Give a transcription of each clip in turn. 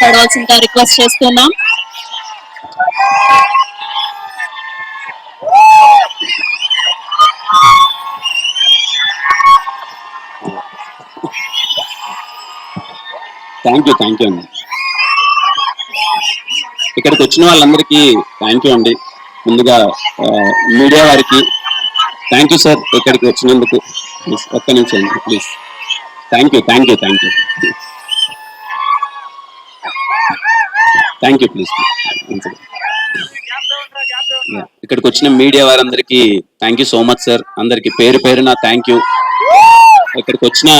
మాట్లాడవలసిందిగా రిక్వెస్ట్ చేస్తున్నాం. Thank you thank you అండి ఇక్కడికి వచ్చిన వాళ్ళందరికీ థ్యాంక్ యూ అండి. ముందుగా మీడియా వారికి థ్యాంక్ యూ సార్ ఇక్కడికి వచ్చినందుకు. ప్లీజ్ ఒక్క నిమిషం please thank you thank you thank you thank you please ఇక్కడికి వచ్చిన మీడియా వారందరికీ thank you so much sir అందరికి పేరు పేరున థ్యాంక్ యూ ఇక్కడికి వచ్చిన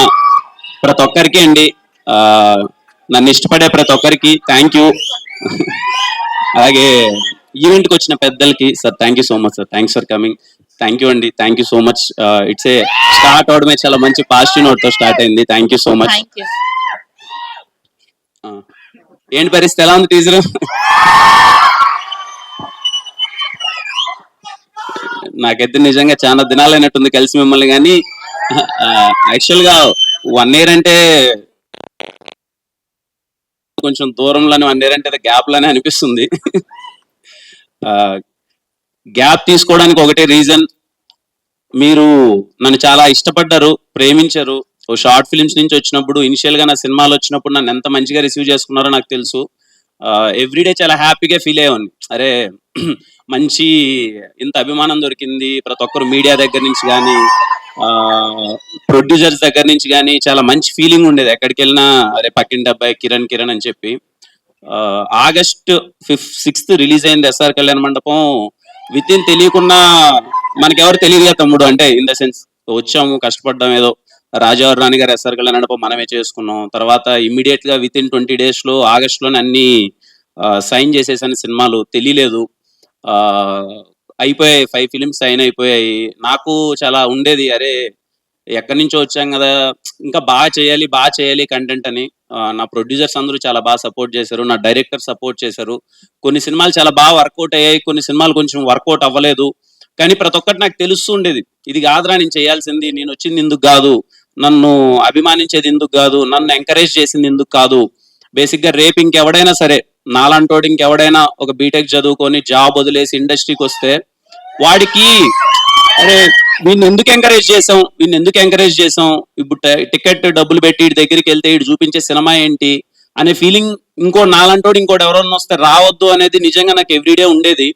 ప్రతి ఒక్కరికి అండి నన్ను ఇష్టపడే ప్రతి ఒక్కరికి థ్యాంక్ యూ అలాగే ఈవెంట్కి వచ్చిన పెద్దలకి sir thank you so much sir thanks for coming thank you అండి. Thank you so much it's a start అవడమే చాలా మంచి పాజిటివ్ నోట్తో స్టార్ట్ అయింది. థ్యాంక్ యూ సో మచ్ ఏంటి పరిస్థితి? ఎలా ఉంది టీచర్ నాకైతే నిజంగా చాలా దినాలైనట్టుంది కలిసి మిమ్మల్ని కానీ యాక్చువల్గా వన్ ఇయర్ అంటే కొంచెం దూరంలోనే వన్ ఇయర్ అంటే గ్యాప్లోనే అనిపిస్తుంది గ్యాప్ తీసుకోవడానికి ఒకటే రీజన్ మీరు నన్ను చాలా ఇష్టపడ్డారు ప్రేమించారు ఓ షార్ట్ ఫిల్మ్స్ నుంచి వచ్చినప్పుడు ఇనిషియల్గా నా సినిమాలు వచ్చినప్పుడు నన్ను ఎంత మంచిగా రిసీవ్ చేసుకున్నారో నాకు తెలుసు. ఎవ్రీడే చాలా హ్యాపీగా ఫీల్ అయ్యాను అరే మంచి ఇంత అభిమానం దొరికింది. ప్రతి ఒక్కరు మీడియా దగ్గర నుంచి కానీ ప్రొడ్యూసర్స్ దగ్గర నుంచి కానీ చాలా మంచి ఫీలింగ్ ఉండేది. ఎక్కడికి వెళ్ళినా అరే పక్కింటి అబ్బాయి కిరణ్ కిరణ్ అని చెప్పి. ఆగస్ట్ ఫిఫ్త్ సిక్స్త్ రిలీజ్ అయింది SR Kalyana Mandapam. With in తెలియకుండా మనకెవరు తెలియదు కదా తమ్ముడు అంటే ఇన్ ద సెన్స్ వచ్చాము కష్టపడ్డాం ఏదో. రాజావారి రాణి గారు ఎస్ఆర్ కళ్యాణ మనమే చేసుకున్నాం. తర్వాత ఇమ్మీడియట్గా విత్ ఇన్ ట్వంటీ డేస్లో ఆగస్ట్లోనే అన్ని సైన్ చేసేసాను సినిమాలు తెలియలేదు. అయిపోయాయి ఫైవ్ ఫిలిమ్స్ సైన్ అయిపోయాయి. నాకు చాలా ఉండేది అరే ఎక్కడి నుంచో వచ్చాం కదా ఇంకా బాగా చేయాలి బాగా చేయాలి కంటెంట్ అని. నా ప్రొడ్యూసర్స్ అందరూ చాలా బాగా సపోర్ట్ చేశారు నా డైరెక్టర్ సపోర్ట్ చేశారు. కొన్ని సినిమాలు చాలా బాగా వర్కౌట్ అయ్యాయి కొన్ని సినిమాలు కొంచెం వర్కౌట్ అవ్వలేదు. కానీ ప్రతి ఒక్కటి నాకు తెలుస్తూ ఉండేది. ఇది కాదురా నేను చేయాల్సింది నేను వచ్చింది ఎందుకు కాదు. నన్ను అభిమానించేది ఎందుకు కాదు నన్ను ఎంకరేజ్ చేసింది ఎందుకు కాదు బేసిక్గా రేపు ఇంకెవడైనా సరే నాలంటోడు ఇంకెవడైనా ఒక బీటెక్ చదువుకొని జాబ్ వదిలేసి ఇండస్ట్రీకి వస్తే వాడికి అరే వీడిని ఎందుకు ఎంకరేజ్ చేసాం వీడిని ఎందుకు ఎంకరేజ్ చేసాం ఇప్పుడు టికెట్ డబ్బులు పెట్టి ఇటు దగ్గరికి వెళ్తే ఇటు చూపించే సినిమా ఏంటి అనే ఫీలింగ్ ఇంకో నాలంటోడు ఇంకోటి ఎవరన్నా వస్తే రావద్దు అనేది నిజంగా నాకు ఎవ్రీడే ఉండేది.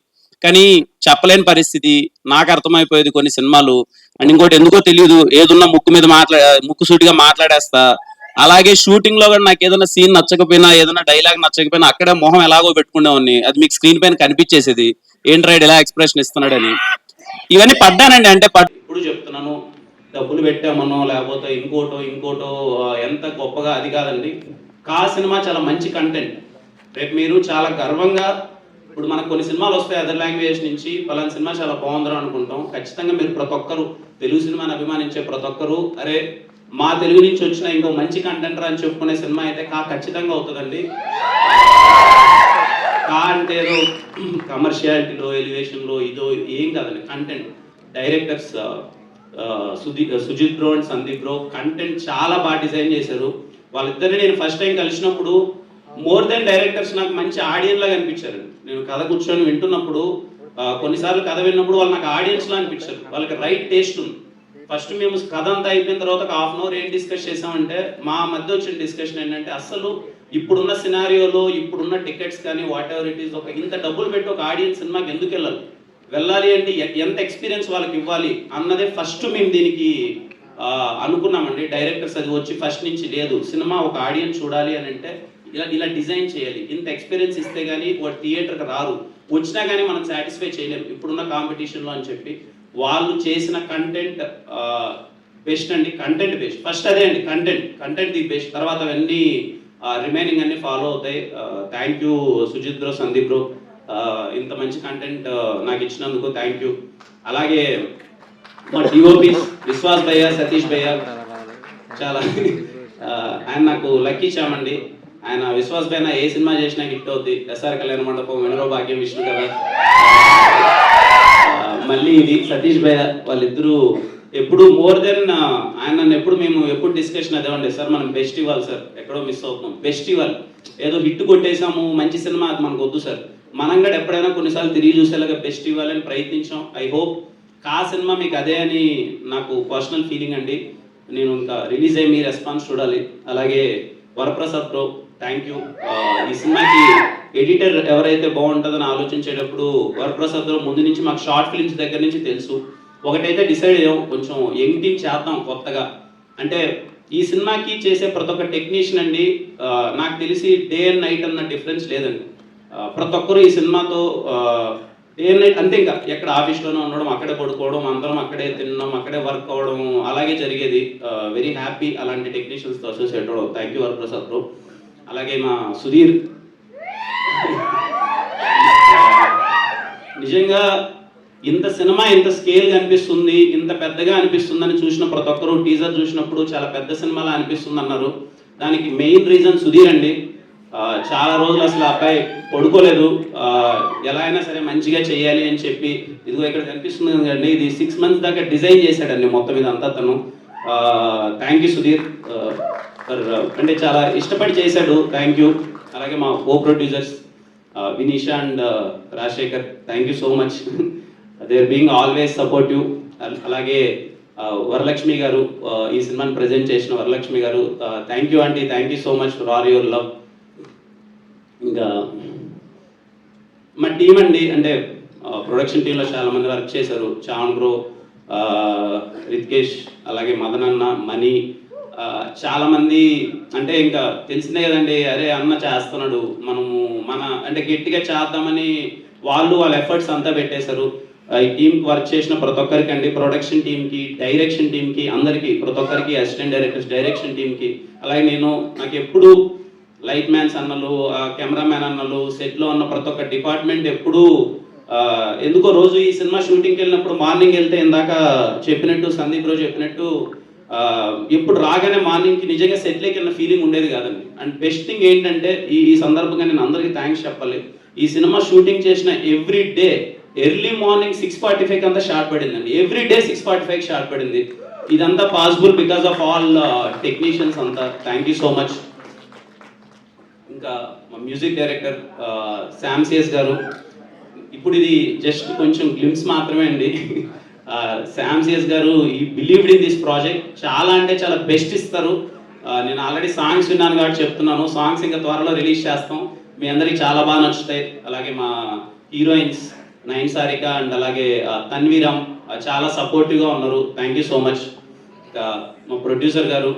కానీ చెప్పలేని పరిస్థితి. నాకు అర్థమైపోయేది కొన్ని సినిమాలు. అండ్ ఇంకోటి ఎందుకో తెలియదు ఏదున్నా ముక్కు మీద మాట్లా ముక్కు సూటిగా మాట్లాడేస్తా. అలాగే షూటింగ్లో కూడా నాకు ఏదైనా సీన్ నచ్చకపోయినా ఏదైనా డైలాగ్ నచ్చకపోయినా అక్కడే మొహం ఎలాగో పెట్టుకునేవాడిని. అది మీకు స్క్రీన్ పైన కనిపించేసేది. ఏంటి రైడ్ ఎలా ఎక్స్ప్రెషన్ ఇస్తున్నాడని. ఇవన్నీ పడ్డానండి. అంటే ఇప్పుడు చెప్తున్నాను. డబ్బులు పెట్టామనో లేకపోతే ఇంకోటో ఇంకోటో ఎంత గొప్పగా అది కాదండి. కా సినిమా చాలా మంచి కంటెంట్ రేపు మీరు చాలా గర్వంగా ఇప్పుడు మనకు కొన్ని సినిమాలు వస్తాయి అదర్ లాంగ్వేజ్ నుంచి. పలానా సినిమా చాలా బాగుందిరా అనుకుంటాం. ఖచ్చితంగా మీరు ప్రతి ఒక్కరు తెలుగు సినిమాని అభిమానించే ప్రతి ఒక్కరు అరే మా తెలుగు నుంచి వచ్చిన ఇంకో మంచి కంటెంట్ రా అని చెప్పుకునే సినిమా అయితే కా ఖచ్చితంగా అవుతుందండి. కా అంటే ఏదో కమర్షియాలిటీలో ఎలివేషన్లో ఇదో ఏం కాదండి content directors Sudhee Sujith bro and Sandeep bro content చాలా బాగా డిజైన్ చేశారు. వాళ్ళిద్దరిని నేను ఫస్ట్ టైం కలిసినప్పుడు మోర్ దెన్ డైరెక్టర్స్ నాకు మంచి ఆడియన్స్ లాగా అనిపించారు నేను కథ కూర్చొని వింటున్నప్పుడు కొన్నిసార్లు కథ విన్నప్పుడు వాళ్ళు నాకు ఆడియన్స్ లా అనిపించారు. వాళ్ళకి రైట్ టేస్ట్ ఉంది. ఫస్ట్ మేము కథ అంతా అయిపోయిన తర్వాత ఒక హాఫ్ అన్ అవర్ ఏం డిస్కస్ చేసామంటే మా మధ్య వచ్చిన డిస్కషన్ ఏంటంటే అసలు ఇప్పుడున్న సినారియోలో ఇప్పుడున్న టికెట్స్ కానీ వాట్ ఎవర్ ఇట్ ఈస్ ఒక ఇంత డబ్బులు పెట్టి ఒక ఆడియన్స్ సినిమాకి ఎందుకు వెళ్ళాలి? వెళ్ళాలి అంటే ఎంత ఎక్స్పీరియన్స్ వాళ్ళకి ఇవ్వాలి అన్నదే ఫస్ట్ మేము దీనికి అనుకున్నామండి. డైరెక్టర్స్ అది వచ్చి ఫస్ట్ నుంచి లేదు. సినిమా ఒక ఆడియన్స్ చూడాలి అని అంటే ఇలా ఇలా డిజైన్ చేయాలి. ఇంత ఎక్స్పీరియన్స్ ఇస్తే కానీ వాడు థియేటర్కి రారు. వచ్చినా కానీ మనం సాటిస్ఫై చేయలేము. ఇప్పుడున్న కాంపిటీషన్లో అని చెప్పి వాళ్ళు చేసిన కంటెంట్ బెస్ట్ అండి. కంటెంట్ బెస్ట్ ఫస్ట్ అదే అండి. కంటెంట్ కంటెంట్ ది బెస్ట్ తర్వాత అవన్నీ రిమైనింగ్ అన్ని ఫాలో అవుతాయి. Thank you Sujith bro Sandeep bro ఇంత మంచి కంటెంట్ నాకు ఇచ్చినందుకు థ్యాంక్ యూ అలాగే మా డిఓపి విశ్వాస్ భయ్య సతీష్ భయ్య చాలా ఆయన నాకు లక్కీ చామండి ఆయన విశ్వాస్ పైన ఏ సినిమా చేసినా హిట్ అవుద్ది? ఎస్ఆర్ కళ్యాణ మండపం వెనరో భాగ్యం విష్ణు కదా మళ్ళీ ఇది సతీష్ భయ్య వాళ్ళిద్దరూ ఎప్పుడు మోర్ దెన్ ఆయన నన్ను ఎప్పుడు మేము ఎప్పుడు డిస్కషన్ అదేవండి సార్ మనం బెస్ట్ ఇవ్వాలి సార్. ఎక్కడో మిస్ అవుతున్నాం. బెస్ట్ ఇవ్వాలి ఏదో హిట్ కొట్టేసాము మంచి సినిమా అది మనకు వద్దు సార్. మనం కూడా ఎప్పుడైనా కొన్నిసార్లు తిరిగి చూసేలాగా బెస్ట్ ఇవ్వాలని ప్రయత్నించాం. ఐ హోప్ కా సినిమా మీకు అదే అని నాకు పర్సనల్ ఫీలింగ్ అండి. నేను ఇంకా రిలీజ్ అయ్యి మీ రెస్పాన్స్ చూడాలి. అలాగే Varaprasad bro thank you uh, ఈ సినిమాకి ఎడిటర్ ఎవరైతే బాగుంటుందని ఆలోచించేటప్పుడు వరప్రసాద్ ముందు నుంచి మాకు షార్ట్ ఫిల్మ్స్ దగ్గర నుంచి తెలుసు. ఒకటైతే డిసైడ్ అయ్యాం కొంచెం యంగ్ టీమ్ చేద్దాం కొత్తగా. అంటే ఈ సినిమాకి చేసే ప్రతి ఒక్క టెక్నీషియన్ అండి నాకు తెలిసి డే అండ్ నైట్ అన్న డిఫరెన్స్ లేదండి. ప్రతి ఒక్కరు ఈ సినిమాతో డే అండ్ నైట్ అంతే ఇంకా. ఎక్కడ ఆఫీస్లోనే ఉండడం అక్కడే పడుకోవడం అందరం అక్కడే తినడం అక్కడే వర్క్ అవ్వడం అలాగే జరిగేది. వెరీ హ్యాపీ అలాంటి టెక్నీషియన్స్తో అసోసియేట్ అవ్వడం. థ్యాంక్ యూ వరప్రసాద్ బ్రో అలాగే మా సుధీర్. నిజంగా ఇంత సినిమా ఇంత స్కేల్ అనిపిస్తుంది ఇంత పెద్దగా అనిపిస్తుందని చూసిన ప్రతి ఒక్కరు టీజర్ చూసినప్పుడు చాలా పెద్ద సినిమాలా అనిపిస్తుంది అన్నారు దానికి మెయిన్ రీజన్ సుధీర్ అండి. చాలా రోజులు అసలు అబ్బాయి పడుకోలేదు. ఎలా అయినా సరే మంచిగా చేయాలి అని చెప్పి ఇదిగో ఇక్కడ కనిపిస్తుంది కదండి ఇది సిక్స్ మంత్స్ దాకా డిజైన్ చేశాడండి మొత్తం ఇదంతా తను థ్యాంక్ యూ సుధీర్. అంటే చాలా ఇష్టపడి చేశాడు. థ్యాంక్ యూ అలాగే మా co producers Vinisha and Rajasekhar thank you so much there being always supportive అలాగే వరలక్ష్మి గారు ఈ సినిమాని ప్రజెంట్ చేసిన Varalakshmi garu thank you aunty thank you so much for all your love ఇంకా మా టీం అండి అంటే ప్రొడక్షన్ టీంలో చాలా మంది వర్క్ చేశారు. చాన్ బ్రో రిత్కేష్ అలాగే మదనన్న మణి చాలామంది అంటే ఇంకా తెలిసిందే కదండి అరే అన్న చేస్తున్నాడు మనము మన అంటే గట్టిగా చేద్దామని వాళ్ళు వాళ్ళ ఎఫర్ట్స్ అంతా పెట్టేశారు. ఆ, ఈ టీం వర్క్ చేసిన ప్రతి ఒక్కరికి అండి ప్రొడక్షన్ టీంకి డైరెక్షన్ టీంకి అందరికీ ప్రతి ఒక్కరికి అసిస్టెంట్ డైరెక్టర్స్ డైరెక్షన్ టీంకి అలాగే నేను నాకు ఎప్పుడు లైట్ మ్యాన్స్ అన్నలు కెమెరామ్యాన్ అన్నలు సెట్లో ఉన్న ప్రతి ఒక్క డిపార్ట్మెంట్ ఎప్పుడూ ఎందుకో రోజు ఈ సినిమా షూటింగ్కి వెళ్ళినప్పుడు మార్నింగ్ వెళ్తే ఇందాక చెప్పినట్టు సందీప్ రోజు చెప్పినట్టు ఎప్పుడు రాగానే మార్నింగ్కి నిజంగా సెటిల్ వెళ్ళిన ఫీలింగ్ ఉండేది కాదండి. అండ్ బెస్ట్ థింగ్ ఏంటంటే ఈ ఈ సందర్భంగా నేను అందరికీ థ్యాంక్స్ చెప్పాలి. ఈ సినిమా షూటింగ్ చేసిన every day early morning six forty five అంతా షార్ట్ పడిందండి. Every day six forty five shot పడింది. ఇదంతా possible because of all technicians అంతా. థ్యాంక్ యూ సో మచ్ ఇంకా మా మ్యూజిక్ డైరెక్టర్ శామ్ సిఎస్ గారు. ఇప్పుడు ఇది జస్ట్ కొంచెం గ్లిమ్స్ మాత్రమే అండి. శామ్ సిఎస్ గారు ఈ బిలీవ్డ్ ఇన్ దిస్ ప్రాజెక్ట్ చాలా అంటే చాలా బెస్ట్ ఇస్తారు. నేను ఆల్రెడీ సాంగ్స్ విన్నాను కాబట్టి చెప్తున్నాను. సాంగ్స్ ఇంకా త్వరలో రిలీజ్ చేస్తాం. మీ అందరికి చాలా బాగా నచ్చుతాయి. అలాగే మా హీరోయిన్స్ నయన్ సారిక అండ్ అలాగే ఆ, తన్వీరామ్ చాలా సపోర్టివ్గా ఉన్నారు. థ్యాంక్ యూ సో మచ్ ఇంకా మా ప్రొడ్యూసర్ గారు.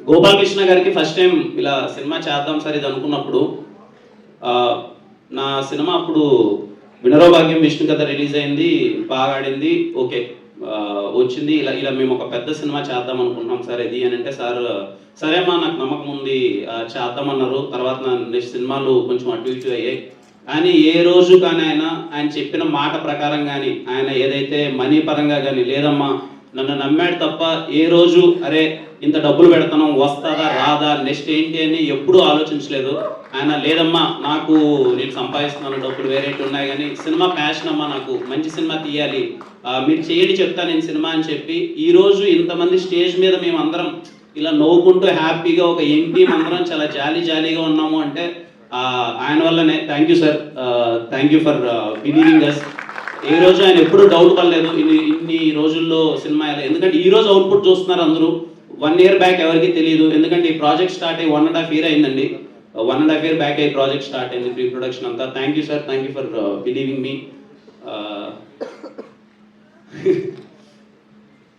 గోపాలకృష్ణ గారికి ఫస్ట్ టైం ఇలా సినిమా చేద్దాం సార్ ఇది అనుకున్నప్పుడు నా సినిమా అప్పుడు వినరో భాగ్యం విష్ణు కథ రిలీజ్ అయింది బాగా ఆడింది ఓకే. వచ్చింది. ఇలా ఇలా మేము ఒక పెద్ద సినిమా చేద్దాం అనుకుంటున్నాం సార్ ఇది అని అంటే సార్ సరే అమ్మా నాకు నమ్మకం ఉంది చేద్దామన్నారు. తర్వాత నా నెక్స్ట్ సినిమాలు కొంచెం అటు ఇటు అయ్యాయి. కానీ ఏ రోజు కానీ ఆయన ఆయన చెప్పిన మాట ప్రకారం కానీ ఆయన ఏదైతే మనీ పరంగా కానీ లేదమ్మా నన్ను నమ్మాడు తప్ప ఏ రోజు అరే ఇంత డబ్బులు పెడతాను వస్తుందా రాదా నెక్స్ట్ ఏంటి అని ఎప్పుడూ ఆలోచించలేదు. ఆయన లేదమ్మా నాకు నేను సంపాదిస్తున్నాను డబ్బులు వేరేటి ఉన్నాయి కానీ సినిమా ప్యాషన్ అమ్మా నాకు మంచి సినిమా తీయాలి. మీరు చేయండి చెప్తా నేను సినిమా అని చెప్పి ఈరోజు ఇంతమంది స్టేజ్ మీద మేము అందరం ఇలా నవ్వుకుంటూ హ్యాపీగా ఒక ఎంపీ అందరం చాలా జాలీ జాలీగా ఉన్నాము అంటే ఆయన వల్లనే. Thank you sir thank you for believing us ఏ రోజు ఆయన ఎప్పుడు డౌట్ పడలేదు ఇన్ని ఇన్ని రోజుల్లో సినిమా ఎలా ఎందుకంటే ఈ రోజు అవుట్పుట్ చూస్తున్నారు అందరూ. వన్ ఇయర్ బ్యాక్ ఎవరికి తెలియదు ఎందుకంటే ఈ ప్రాజెక్ట్ స్టార్ట్ అయ్యి వన్ అండ్ హాఫ్ ఇయర్ అయిందండి. One and half year back అయ్యి ప్రాజెక్ట్ స్టార్ట్ అయింది ప్రీ ప్రొడక్షన్ అంతా thank you sir thank you for believing మీ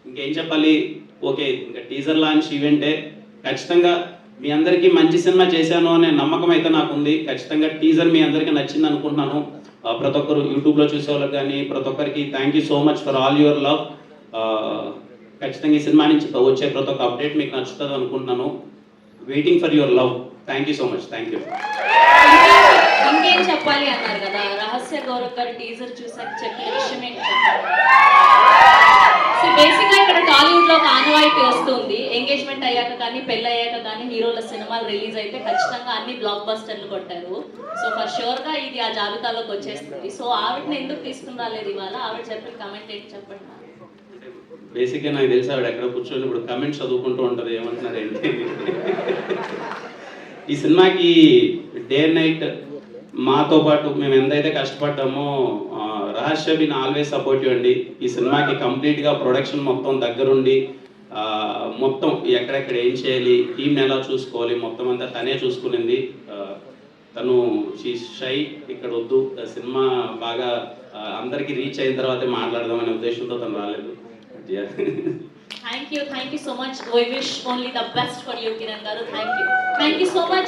ఇంకేం చెప్పాలి? ఓకే ఇంకా టీజర్ లాంచ్ ఈవెంటే ఖచ్చితంగా మీ అందరికీ మంచి సినిమా చేశాను అనే నమ్మకం అయితే నాకు ఉంది. ఖచ్చితంగా టీజర్ మీ అందరికీ నచ్చింది అనుకుంటున్నాను. Uh, ప్రతి ఒక్కరు యూట్యూబ్లో చూసే వాళ్ళకి కానీ ప్రతి ఒక్కరికి thank you so much for all your love ఖచ్చితంగా ఈ సినిమా నుంచి వచ్చే ప్రతి ఒక్క అప్డేట్ మీకు నచ్చుతుంది అనుకుంటున్నాను. Waiting for your love thank you so much thank you ఇంకేం చెప్పాలి అన్నారు కదా? రహస్య గౌరవ్ గారు టీజర్ చూసాక చెప్పిన విషయం ఏంటి సో బేసిక్గా ఇక్కడ టాలీవుడ్లో ఒక ఆనవాయితీ వస్తుంది. ఎంగేజ్మెంట్ అయ్యాక కానీ పెళ్ళి అయ్యాక కానీ హీరోల సినిమాలు రిలీజ్ అయితే ఖచ్చితంగా అన్ని బ్లాక్ బస్టర్లు కొట్టారు. సో ఫర్ షూర్గా ఇది ఆ జాబితాలోకి వచ్చేస్తుంది. సో ఆవిడని ఎందుకు తీసుకుని రాలేదు ఇవాళ? ఆవిడ చెప్పిన కమెంట్ ఏంటి చెప్పండి? బేసిక్గా నాకు తెలిసి ఆవిడ ఎక్కడ కూర్చొని ఇప్పుడు కమెంట్స్ చదువుకుంటూ ఉంటుంది ఏమంటున్నారు ఏంటి? ఈ సినిమాకి డే నైట్ మాతో పాటు మేము ఎంతైతే కష్టపడ్డామో రహస్య బిన్ ఆల్వేస్ సపోర్టివ్ అండి. ఈ సినిమాకి కంప్లీట్గా ప్రొడక్షన్ మొత్తం దగ్గరుండి మొత్తం ఎక్కడెక్కడ ఏం చేయాలి టీంని ఎలా చూసుకోవాలి మొత్తం అంతా తనే చూసుకునింది. తను షీ షై ఇక్కడ వద్దు ఆ సినిమా బాగా అందరికీ రీచ్ అయిన తర్వాతే మాట్లాడదామనే ఉద్దేశంతో తను రాలేదు. dear. thank you, thank you so much. We wish only the best for you, Kiran Garu. Thank you. Thank you so much.